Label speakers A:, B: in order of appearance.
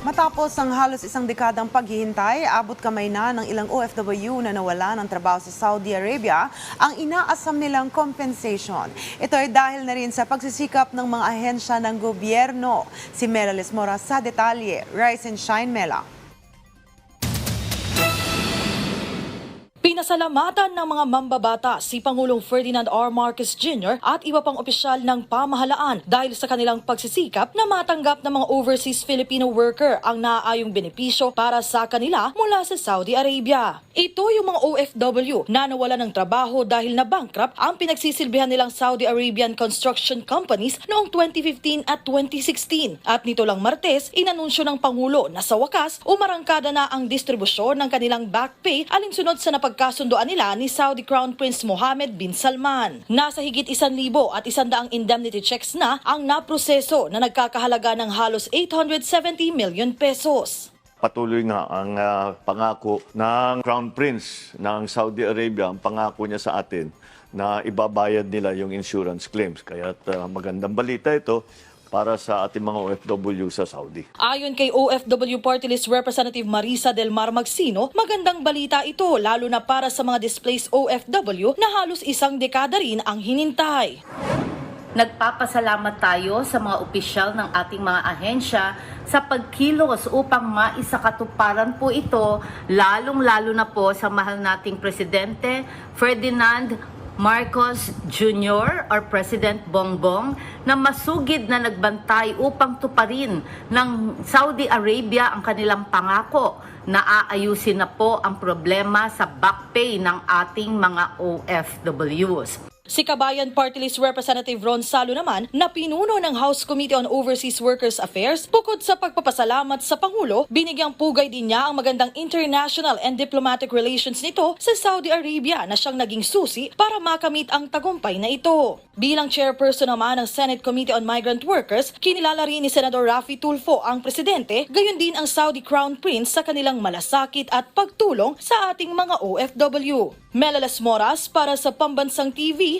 A: Matapos ang halos isang dekadang paghihintay, abot kamay na ng ilang OFW na nawala ng trabaho sa Saudi Arabia ang inaasam nilang compensation. Ito ay dahil na rin sa pagsisikap ng mga ahensya ng gobyerno. Si Mela Lesmora sa detalye. Rise and Shine, Mela.
B: Pinasalamatan ng mga mambabata si Pangulong Ferdinand R. Marcos Jr. at iba pang opisyal ng pamahalaan dahil sa kanilang pagsisikap na matanggap ng mga overseas Filipino worker ang naaayong benepisyo para sa kanila mula sa Saudi Arabia. Ito yung mga OFW na nawala ng trabaho dahil na bankrupt ang pinagsisilbihan nilang Saudi Arabian construction companies noong 2015 at 2016. At nito lang Martes, inanunsyo ng Pangulo na sa wakas umarangkada na ang distribusyon ng kanilang back pay alinsunod sa napagkasundoan nila ni Saudi Crown Prince Mohammed bin Salman. Nasa higit isan libo at isandaang indemnity checks na ang naproseso na nagkakahalaga ng halos 870 million pesos.
C: Patuloy nga ang ah, pangako ng Crown Prince ng Saudi Arabia, ang pangako niya sa atin na ibabayad nila yung insurance claims. Kaya magandang balita ito para sa ating mga OFW sa Saudi.
B: Ayon kay OFW Party List Representative Marisa Del Mar Magsino, magandang balita ito lalo na para sa mga displaced OFW na halos isang dekada rin ang hinintay.
D: Nagpapasalamat tayo sa mga opisyal ng ating mga ahensya sa pagkilos upang maisakatuparan po ito, lalong-lalo na po sa mahal nating Presidente Ferdinand Marcos Jr. or President Bongbong na masugid na nagbantay upang tuparin ng Saudi Arabia ang kanilang pangako na aayusin na po ang problema sa back pay ng ating mga OFWs.
B: Si Kabayan Party List Representative Ron Salo naman na pinuno ng House Committee on Overseas Workers Affairs bukod sa pagpapasalamat sa Pangulo, binigyang pugay din niya ang magandang international and diplomatic relations nito sa Saudi Arabia na siyang naging susi para makamit ang tagumpay na ito. Bilang chairperson naman ng Senate Committee on Migrant Workers, kinilala rin ni Senador Rafi Tulfo ang presidente, gayon din ang Saudi Crown Prince sa kanilang malasakit at pagtulong sa ating mga OFW. Melalas Moras para sa Pambansang TV